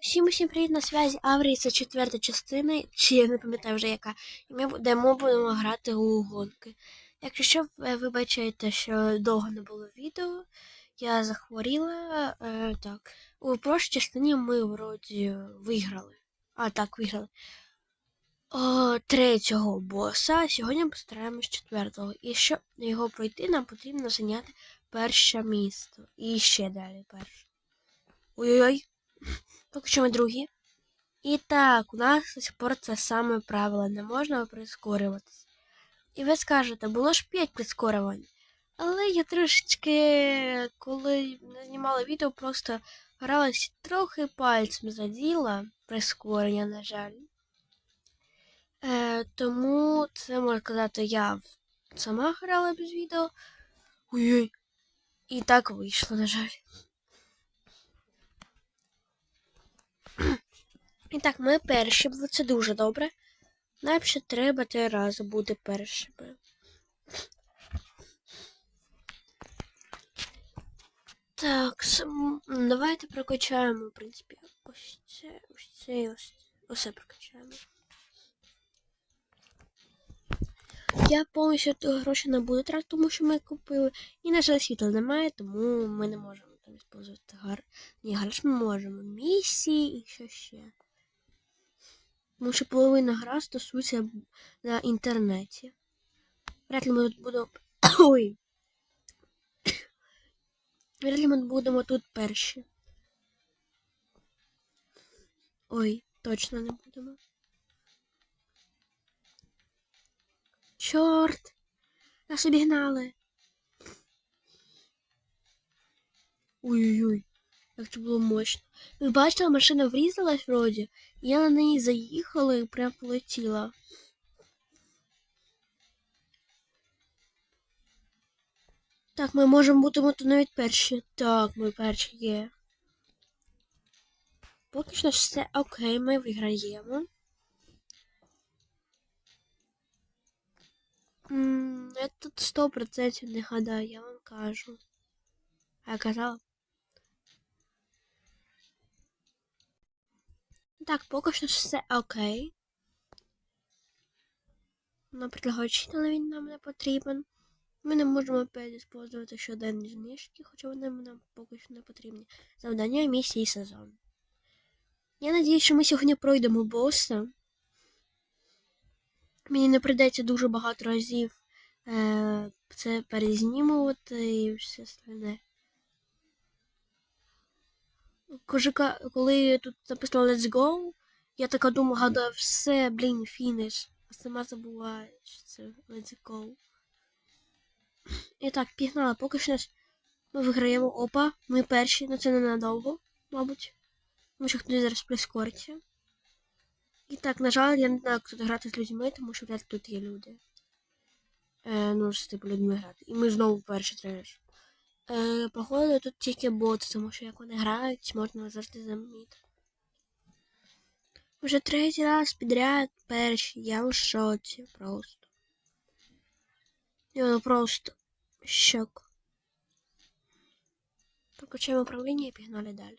Всім усім привіт на зв'язі Аврії, це четверта частина, чи я не пам'ятаю вже яка. І ми будемо, будемо грати у гонки. Якщо що, ви вибачаєте, що довго не було відео, я захворіла. Е, так. У прошлій частині ми вроді виграли. А, так, виграли. О, третього боса, сьогодні постараємось четвертого. І щоб його пройти, нам потрібно зайняти перше місто. І ще далі перше. Ой-ой-ой. Поки що ми другі. І так, у нас до сих пор це саме правило, не можна прискорюватися. І ви скажете, було ж 5 прискорювань. Але я трошечки, коли не знімала відео, просто гралась трохи пальцем заділа прискорення, на жаль. Е, тому це можна казати, я сама грала без відео. Ой-ой. І так вийшло, на жаль. І так, ми перші, бо це дуже добре. Ще треба три рази бути першими. Так, давайте прокачаємо, в принципі, ось це, ось це і ось це. Усе прокачаємо. Я повністю гроші не буду тратити, тому що ми купили. І, на жаль, світла немає, тому ми не можемо там використовувати гар. Ні, гараж ми можемо. Місії і що ще. Тому що половина гра стосується на інтернеті. Вряд ли ми тут будемо. Ой. Вряд ли ми будемо тут перші. Ой, точно не будемо. Чорт! Нас обігнали. Ой-ой-ой, як це було мощно. Ви бачили, машина врізалась вроді, я на неї заїхала і прям полетіла. Так, ми можемо бути навіть перші. Так, ми перші є. Поки що все окей, ми виграємо. Я тут 100% не гадаю, я вам кажу. А я казала. Так, поки що все окей. Нам предлагають він нам не потрібен. Ми не можемо опять використовувати щоденні знижки, хоча вони нам поки що не потрібні. Завдання місії сезон. Я надіюсь, що ми сьогодні пройдемо боса. Мені не прийдеться дуже багато разів е, це перезнімувати і все остальне. Кожика, коли тут написано Let's Go, я така думаю, гадаю, все, блін, фініш. А сама забуваю, що це Let's Go. І так, пігнала, поки що ми виграємо. Опа, ми перші, ну це ненадовго, мабуть. Тому що хтось зараз прискориться. І так, на жаль, я не знаю, як тут грати з людьми, тому що вряд тут є люди. Е, ну, з типу людьми грати. І ми знову перші треш. Е, походу, тут тільки боти, тому що як вони грають, можна завжди замітити. Вже третій раз підряд перші, я в шоці просто. І воно просто щок. Прокачаємо управління і пігнали далі.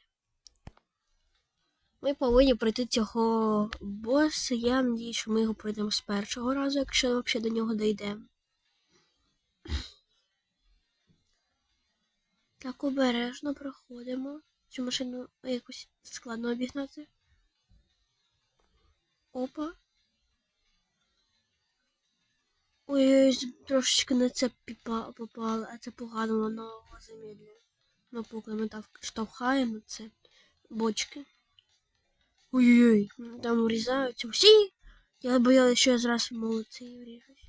Ми повинні пройти цього боса. Я надію, що ми його пройдемо з першого разу, якщо взагалі до нього дійдемо. Так обережно проходимо. Цю машину якось складно обігнати. Опа. Ой, трошечки на це попало, а це погано, воно замедлює. Ну, поки ми там штовхаємо це бочки. Ой-ой-ой, там врізаються всі. Я боялася, що я зразу молодці вріжусь.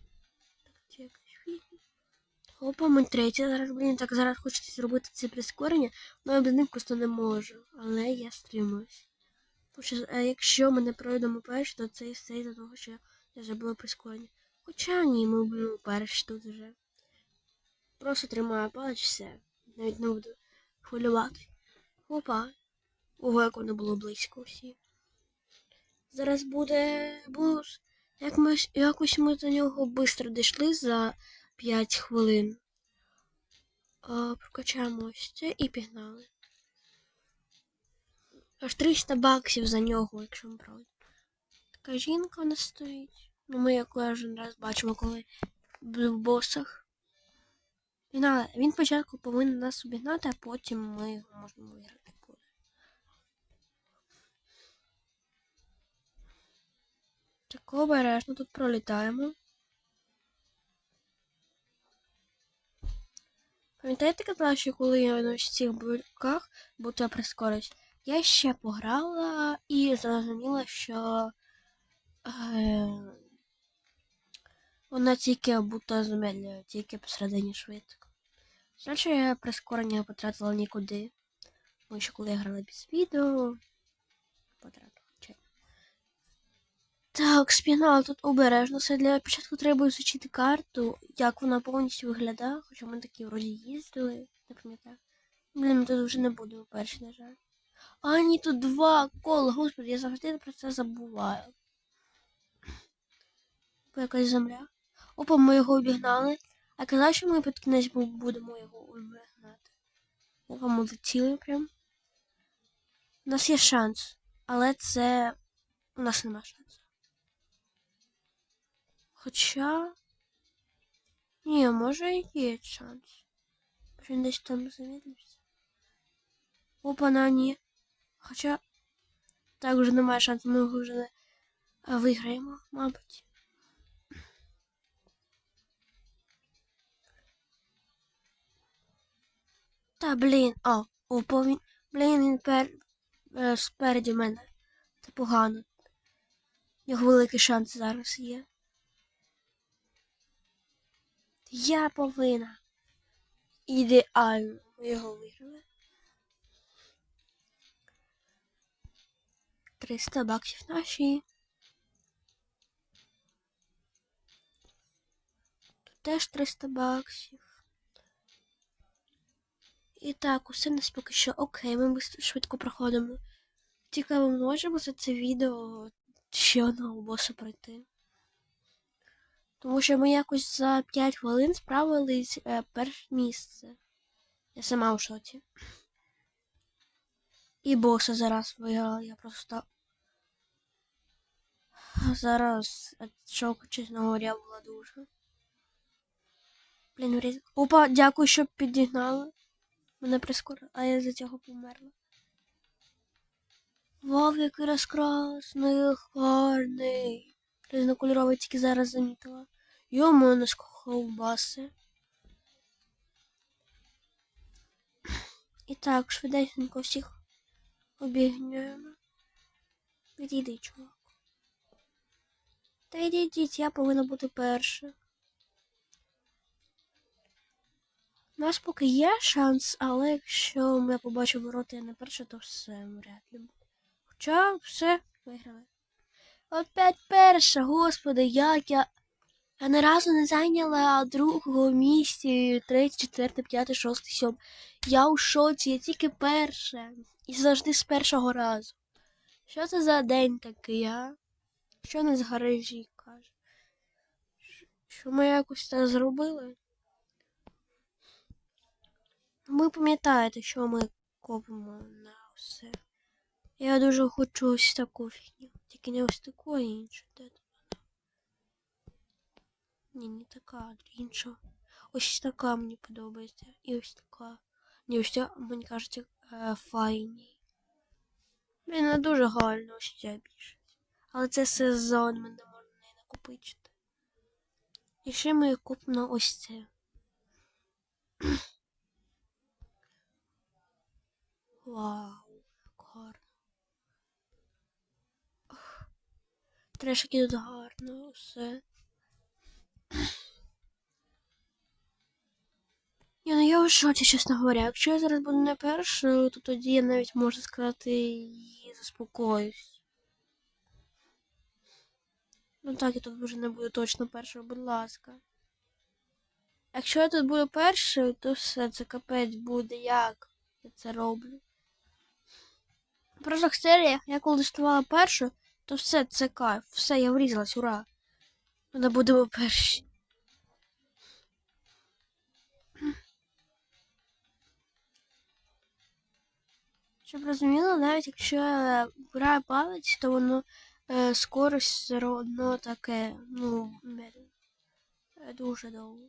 Опа, ми третя зараз, блін, так зараз хочеться зробити це прискорення, але я без них просто не можу. Але я стримуюсь. Що е, якщо ми не пройдемо перші, то це і все із-за того, що я зробила прискорення. Хоча ні, ми будемо перші тут вже. Просто тримаю палець, все. Навіть не буду хвилювати. Опа. Ого, як воно було близько всі. Зараз буде бус. Як ми, якось ми до нього швидко дійшли за 5 хвилин. А, прокачаємо ось це і пігнали. Аж 300 баксів за нього, якщо ми правильно. Така жінка у нас стоїть. Ну, ми кожен раз бачимо, коли в босах. Він, він спочатку повинен нас обігнати, а потім ми його можемо виграти. Так обережно тут пролітаємо. Пам'ятаєте, казала, що коли я на цих бурках будто прискорюсь, я ще пограла і зрозуміла, що е, вона тільки будто замедлює, тільки посередині швидко. Значить, я прискорення потратила нікуди. Тому що коли я грала без відео, потратила. Так, спінал тут обережно. Все для початку треба изучити карту, як вона повністю виглядає, хоча ми такі вроді їздили, не пам'ятаю. Блін, тут вже не будемо перші, на жаль. А ні, тут два кола, господи, я завжди про це забуваю. Опа, якась земля. Опа, ми його обігнали. А казав, що ми під кінець будемо його обігнати. Опа, ми летіли прям. У нас є шанс, але це. У нас нема шансу. Хоча. Ні, може і є шанс. Він десь там замедлився. Опа, на ні. Хоча. Так вже немає шансу, ми його вже не виграємо, мабуть. Та блін, о, опа, він. Блін, він пер... е, спереді мене. Це погано. У нього великий шанс зараз є. Я повинна. Ідеально. Ми його виграли. 300 баксів наші. Тут теж 300 баксів. І так, усе нас поки що окей, ми швидко проходимо. Цікаво, можемо за це відео ще одного боса пройти. Тому що ми якось за 5 хвилин справились е, перше місце. Я сама у шоці. І боса зараз виграла, я просто. Зараз шоку, чесно говоря, була дуже. Блін, вріз... Опа, дякую, що підігнали. Мене прискорили, а я за цього померла. Вау, який розкрасний, гарний. Різнокольоровий тільки зараз замітила. Йому не ковбаси. І так, швиденько всіх обігнюємо. Відійди, чувак. Та йдіть, я повинна бути перша. У нас поки є шанс, але якщо я побачу ворота я не перша, то все вряд ли. Хоча все виграли. Опять перша, господи, як я. Я ні разу не зайняла другого місці, третє, четверте, п'яте, шосте, сьоме. Я у шоці, я тільки перша. І завжди з першого разу. Що це за день такий, а? Що не з гаражі каже? Що ми якось це зробили? Ви пам'ятаєте, що ми копимо на все. Я дуже хочу ось таку фігню. Тільки не ось таку, а іншу. Де тут вона? Ні, не така, інша. Ось така мені подобається. І ось така. Ні, ось ця, мені кажеться, е, файні. Блін, не дуже гарно ось ця більше. Але це сезон, ми не можемо неї накопичити. І ще ми купимо ось це. Вау, як гарно. Ох, Трешки тут гарно, все. Ні, ну я у шоці, чесно говоря. Якщо я зараз буду не першою, то тоді я навіть можу сказати і заспокоюсь. Ну так, я тут вже не буду точно першою, будь ласка. Якщо я тут буду першою, то все, це капець буде, як я це роблю. В прошлих серіях я коли ставала першою, то все, це кайф. Все, я врізалась, ура. Ми будемо перші. Щоб розуміло, навіть якщо я граю палець, то воно е, скорость все одно таке, ну, дуже довго.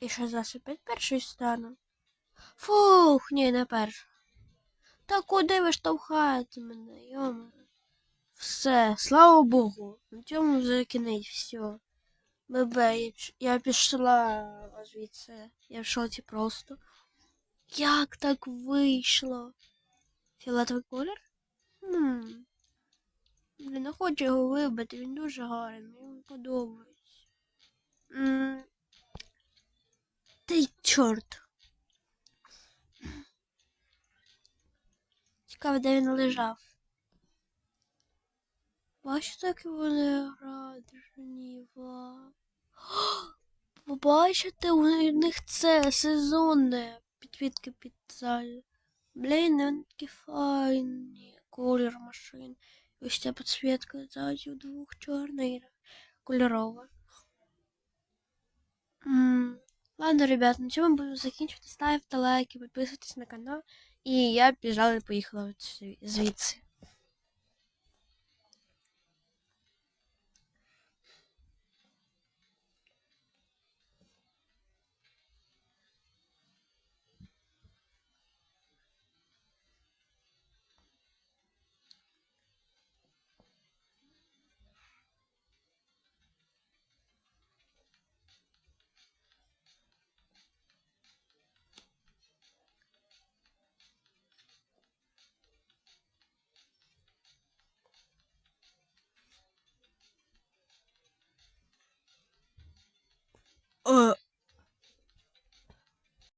І що зараз опять перший стану? Фух, ні, не перший. Та куди ви штовхаєте мене, йома? Все, слава Богу. На цьому вже кінець, все. Бебе, я, пішла звідси. Я в шоці просто. Як так вийшло? Фіолетовий колір? Хм. Я не хочу його вибити, він дуже гарний, мені подобається. М. Та й чорт. Цікаво, де він лежав. Бачите, як вони. Ви бачите, у них це сезонне підвідки під залі. Блін, вони такі файні. Колір машин. Ось ця підсвітка ззаді двох чорна кольорова. Ладно, ребят, на цьому буду закінчувати. Ставте лайки, підписуйтесь на канал. І я біжала і поїхала звідси.